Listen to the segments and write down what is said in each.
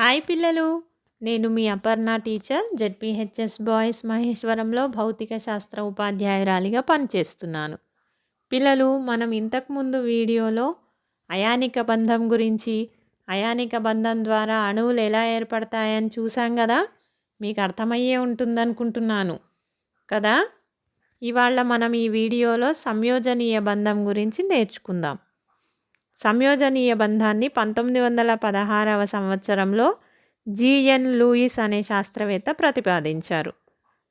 Hi పిల్లలు నేను మీ అపర్ణ టీచర్ జెడ్పిహెచ్ఎస్ బాయ్స్ మహేశ్వరంలో భౌతిక శాస్త్ర ఉపాధ్యాయురాలిగా పనిచేస్తున్నాను. పిల్లలు మనం ఇంతకుముందు వీడియోలో అయానిక బంధం గురించి అయానిక బంధం ద్వారా అణువులు ఎలా ఏర్పడతాయని చూసాం కదా? మీకు అర్థమయ్యే ఉంటుందనుకుంటున్నాను. కదా? ఇవాళ మనం ఈ వీడియోలో సంయోజనీయ బంధం గురించి నేర్చుకుందాం. సంయోజనీయ బంధాన్ని పంతొమ్మిది వందల పదహారవ సంవత్సరంలో జిఎన్ లూయిస్ అనే శాస్త్రవేత్త ప్రతిపాదించారు.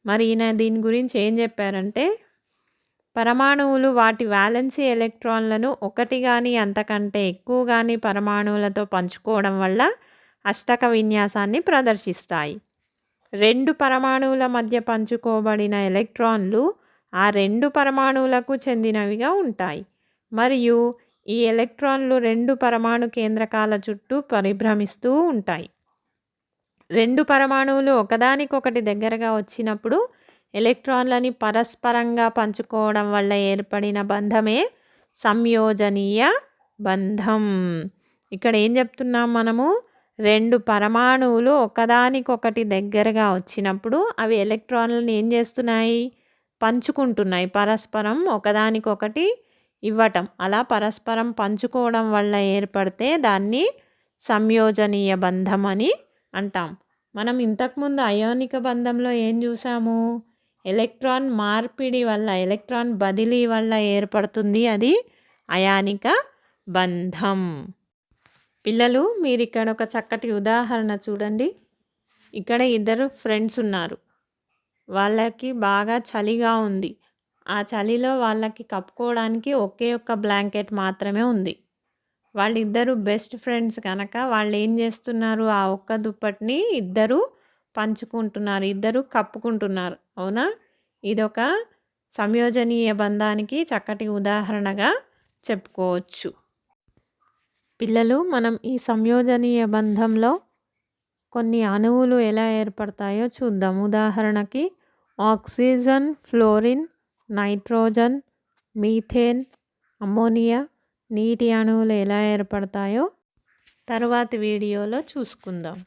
మరి ఈయన దీని గురించి ఏం చెప్పారంటే పరమాణువులు వాటి వ్యాలెన్సీ ఎలక్ట్రాన్లను ఒకటి కానీ అంతకంటే ఎక్కువ కానీ పరమాణువులతో పంచుకోవడం వల్ల అష్టక విన్యాసాన్ని ప్రదర్శిస్తాయి. రెండు పరమాణువుల మధ్య పంచుకోబడిన ఎలక్ట్రాన్లు ఆ రెండు పరమాణువులకు చెందినవిగా ఉంటాయి. మరియు ఈ ఎలక్ట్రాన్లు రెండు పరమాణు కేంద్రకాల చుట్టూ పరిభ్రమిస్తూ ఉంటాయి. రెండు పరమాణువులు ఒకదానికొకటి దగ్గరగా వచ్చినప్పుడు ఎలక్ట్రాన్లని పరస్పరంగా పంచుకోవడం వల్ల ఏర్పడిన బంధమే సంయోజనీయ బంధం. ఇక్కడ ఏం చెప్తున్నాం మనము? రెండు పరమాణువులు ఒకదానికొకటి దగ్గరగా వచ్చినప్పుడు అవి ఎలక్ట్రాన్లను ఏం చేస్తున్నాయి? పంచుకుంటున్నాయి. పరస్పరం ఒకదానికొకటి ఇవ్వటం. అలా పరస్పరం పంచుకోవడం వల్ల ఏర్పడితే దాన్ని సంయోజనీయ బంధం అని అంటాం. మనం ఇంతకుముందు అయోనిక బంధంలో ఏం చూసాము? ఎలక్ట్రాన్ మార్పిడి వల్ల ఎలక్ట్రాన్ బదిలీ వల్ల ఏర్పడుతుంది అది అయానిక బంధం. పిల్లలు మీరు ఇక్కడ ఒక చక్కటి ఉదాహరణ చూడండి. ఇక్కడ ఇద్దరు ఫ్రెండ్స్ ఉన్నారు. వాళ్ళకి బాగా చలిగా ఉంది. ఆ చలిలో వాళ్ళకి కప్పుకోవడానికి ఒకే ఒక్క బ్లాంకెట్ మాత్రమే ఉంది. వాళ్ళిద్దరు బెస్ట్ ఫ్రెండ్స్ కనుక వాళ్ళు ఏం చేస్తున్నారు? ఆ ఒక్క దుప్పటిని ఇద్దరు పంచుకుంటున్నారు ఇద్దరు కప్పుకుంటున్నారు. అవునా? ఇదొక సంయోజనీయ బంధానికి చక్కటి ఉదాహరణగా చెప్పుకోవచ్చు. పిల్లలు మనం ఈ సంయోజనీయ బంధంలో కొన్ని అణువులు ఎలా ఏర్పడతాయో చూద్దాం. ఉదాహరణకి oxygen fluorine nitrogen methane ammonia నీటి అణువులు ఎలా ఏర్పడతాయో తర్వాత వీడియోలో చూసుకుందాం.